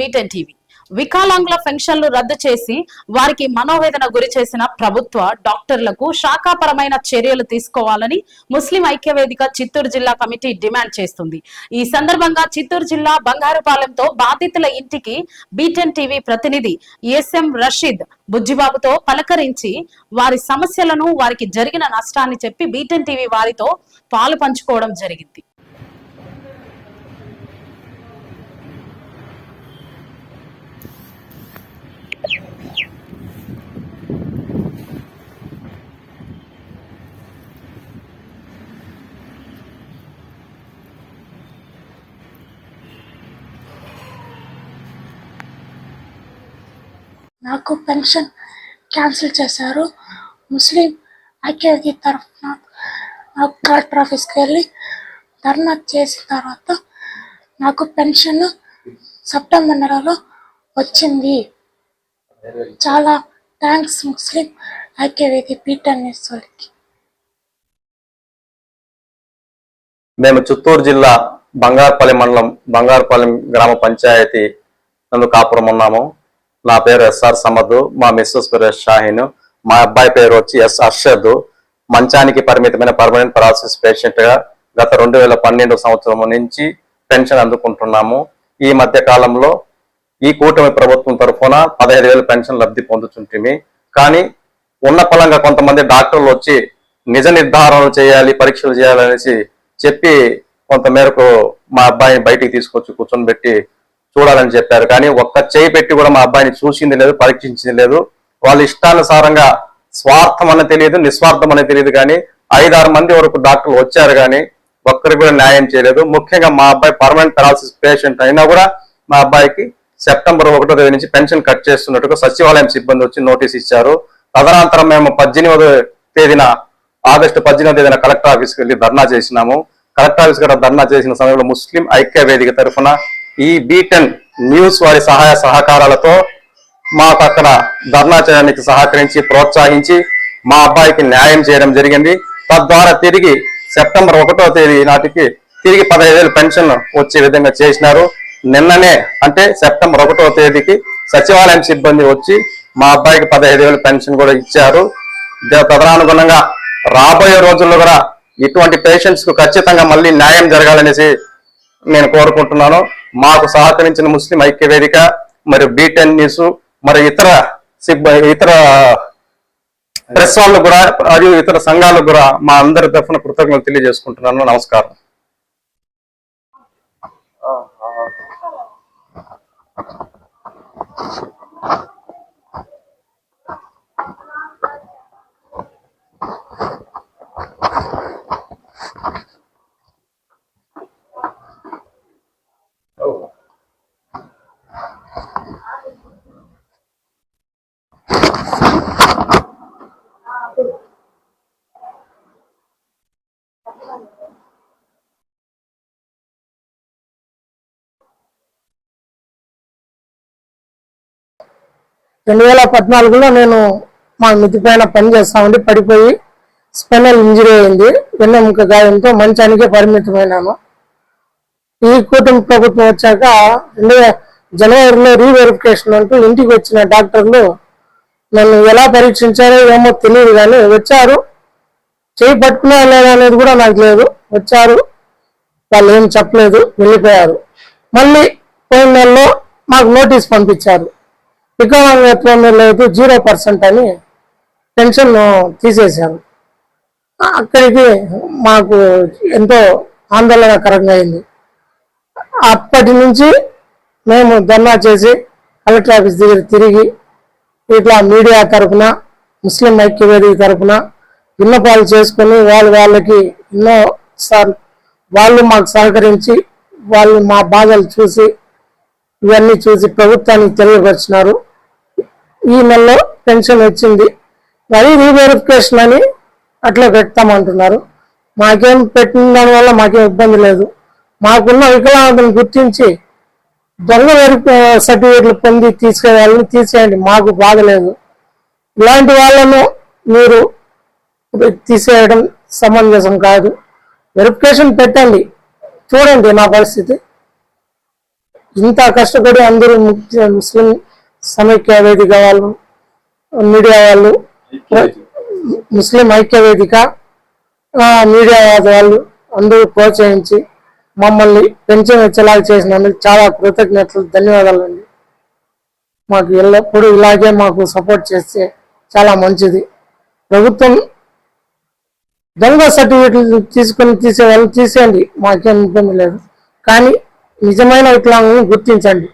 Beaten TV. వికలాంగుల పెన్షన్లు రద్దు చేసి వారికి మనోవేదన గురి చేసిన ప్రభుత్వ డాక్టర్లకు శాఖాపరమైన చర్యలు తీసుకోవాలని ముస్లిం ఐక్యవేదిక చిత్తూరు జిల్లా కమిటీ డిమాండ్ చేస్తుంది. ఈ సందర్భంగా చిత్తూరు జిల్లా బంగారుపాలెంతో బాధితుల ఇంటికి బీటెన్ టీవీ ప్రతినిధి ఎస్ఎం రషీద్ బుజ్జిబాబుతో పలకరించి వారి సమస్యలను వారికి జరిగిన నష్టాన్ని చెప్పి బీటెన్ టీవీ వారితో పాలు పంచుకోవడం జరిగింది. నాకు పెన్షన్ క్యాన్సిల్ చేశారు. ముస్లిం ఐక్యవేది తరఫున నాకు కలెక్టర్ ఆఫీస్కి వెళ్ళి ధర్నా చేసిన తర్వాత నాకు పెన్షన్ సెప్టెంబర్ నెలలో వచ్చింది. చాలా thanks Muslim Aikyavedi Peter news వాళ్ళకి మేము చిత్తూరు జిల్లా బంగారపల్లి మండలం బంగారపల్లి గ్రామ పంచాయతీ నందు కాపురం ఉన్నాము నా పేరు ఎస్ఆర్ సమదు మా మిస్సెస్ పేరు షాహీన్ మా అబ్బాయి పేరు వచ్చి ఎస్ అర్షద్. మంచానికి పరిమితమైన పర్మనెంట్ పరాలసిస్ పేషెంట్గా గత రెండు వేల పన్నెండు సంవత్సరం నుంచి పెన్షన్ అందుకుంటున్నాము. ఈ మధ్య కాలంలో ఈ కూటమి ప్రభుత్వం తరఫున పదహైదు వేల పెన్షన్ లబ్ధి పొందుతుంటిమి కానీ ఉన్న పలంగా కొంతమంది డాక్టర్లు వచ్చి నిజ నిర్ధారణలు చేయాలి పరీక్షలు చేయాలనేసి చెప్పి కొంత మేరకు మా అబ్బాయిని బయటికి తీసుకొచ్చి కూర్చొని పెట్టి చూడాలని చెప్పారు. కానీ ఒక్క చేయి పెట్టి కూడా మా అబ్బాయిని చూసింది లేదు పరీక్షించింది లేదు. వాళ్ళ ఇష్టానుసారంగా స్వార్థం అని తెలియదు నిస్వార్థం అని తెలియదు. కానీ ఐదారు మంది వరకు డాక్టర్లు వచ్చారు కానీ ఒక్కరికి కూడా న్యాయం చేయలేదు. ముఖ్యంగా మా అబ్బాయి పర్మనెంట్ పెరాలసిస్ పేషెంట్ అయినా కూడా మా అబ్బాయికి సెప్టెంబర్ ఒకటో తేదీ నుంచి పెన్షన్ కట్ చేస్తున్నట్టుగా సచివాలయం సిబ్బంది వచ్చి నోటీస్ ఇచ్చారు. తదనంతరం మేము పద్దెనిమిదో తేదీన ఆగస్టు పద్దెనిమిదో తేదీన కలెక్టర్ ఆఫీస్కి వెళ్ళి ధర్నా చేసినాము. కలెక్టర్ ఆఫీస్ కూడా ధర్నా చేసిన సమయంలో ముస్లిం ఐక్య వేదిక తరఫున ఈ బీటెన్ న్యూస్ వారి సహాయ సహకారాలతో మాకు అక్కడ ధర్నా చేయడానికి సహకరించి ప్రోత్సహించి మా అబ్బాయికి న్యాయం చేయడం జరిగింది. తద్వారా తిరిగి సెప్టెంబర్ ఒకటో తేదీ నాటికి తిరిగి పదహైదు పెన్షన్ వచ్చే విధంగా చేసినారు. నిన్ననే అంటే సెప్టెంబర్ ఒకటో తేదీకి సచివాలయం సిబ్బంది వచ్చి మా అబ్బాయికి పదహైదు వేలు పెన్షన్ కూడా ఇచ్చారు. ద- తదనుగుణంగా రాబోయే రోజుల్లో కూడా ఇటువంటి పేషెంట్స్కు ఖచ్చితంగా మళ్ళీ న్యాయం జరగాలనేసి నేను కోరుకుంటున్నాను. మాకు సహకరించిన ముస్లిం ఐక్య వేదిక మరియు బీటెన్ న్యూస్ మరి ఇతర సిబ్బ ఇతర ప్రెస్ వాళ్ళు కూడా మరియు ఇతర సంఘాలకు కూడా మా అందరి తరఫున కృతజ్ఞతలు తెలియజేసుకుంటున్నాను. నమస్కారం. రెండు వేల పద్నాలుగులో నేను మా మితి పైన పని చేస్తా ఉండి పడిపోయి స్పెనల్ ఇంజరీ అయింది. వెన్నెముక గాయంతో మంచానికే పరిమితమైనాను. ఈ కూటమి ప్రభుత్వం వచ్చాక రెండు జనవరిలో రీవెరిఫికేషన్ అంటూ ఇంటికి వచ్చిన డాక్టర్లు నన్ను ఎలా పరీక్షించారో ఏమో తెలియదు కానీ వచ్చారు. చేయి పట్టుకున్నా లేదా అనేది కూడా నాకు లేదు. వచ్చారు. వాళ్ళు ఏం చెప్పలేదు. వెళ్ళిపోయారు. మళ్ళీ పోయిన నెలలో మాకు నోటీస్ పంపించారు. వికలాంగత్వం లేదు జీరో పర్సెంట్ అని పెన్షన్ తీసేశారు. అక్కడికి మాకు ఎంతో ఆందోళనకరంగా అయింది. అప్పటి నుంచి మేము ధర్నా చేసి కలెక్టర్ ఆఫీస్ దగ్గర తిరిగి ఇట్లా మీడియా తరఫున ముస్లిం ఐక్యవేదిక విన్నపాలు చేసుకుని వాళ్ళు వాళ్ళకి ఎన్నో సార్ వాళ్ళు మాకు సహకరించి వాళ్ళు మా బాధలు చూసి ఇవన్నీ చూసి ప్రభుత్వానికి తెలియపరిచినారు. ఈ నెలలో పెన్షన్ వచ్చింది. మరి రీవెరిఫికేషన్ అని అట్లా పెడతామంటున్నారు. మాకేం పెట్టిన దానివల్ల మాకేం ఇబ్బంది లేదు. మాకున్న వికలాంగులను గుర్తించి దొంగ వెరిఫి సర్టిఫికేట్లు పొంది తీసుకెళ్ళాలని తీసేయండి. మాకు బాధ లేదు. ఇలాంటి వాళ్ళను మీరు తీసేయడం సమంజసం కాదు. వెరిఫికేషన్ పెట్టండి. చూడండి నా పరిస్థితి. ఇంత కష్టపడి అందరూ ముఖ్య- ముస్లిం సమైక్య వేదిక వాళ్ళు మీడియా వాళ్ళు ముస్లిం ఐక్య వేదిక మీడియా వాళ్ళు అందరూ ప్రోత్సహించి మమ్మల్ని పెంచిన వచ్చేలాగా చేసినందుకు చాలా కృతజ్ఞతలు ధన్యవాదాలు అండి. మాకు ఎల్లప్పుడూ ఇలాగే మాకు సపోర్ట్ చేస్తే చాలా మంచిది. ప్రభుత్వం దొంగ సర్టిఫికెట్లు తీసుకొని తీసేవాళ్ళు తీసేయండి. మాకేం ఇబ్బంది లేదు. కానీ నిజమైన వికలాంగులను గుర్తించండి.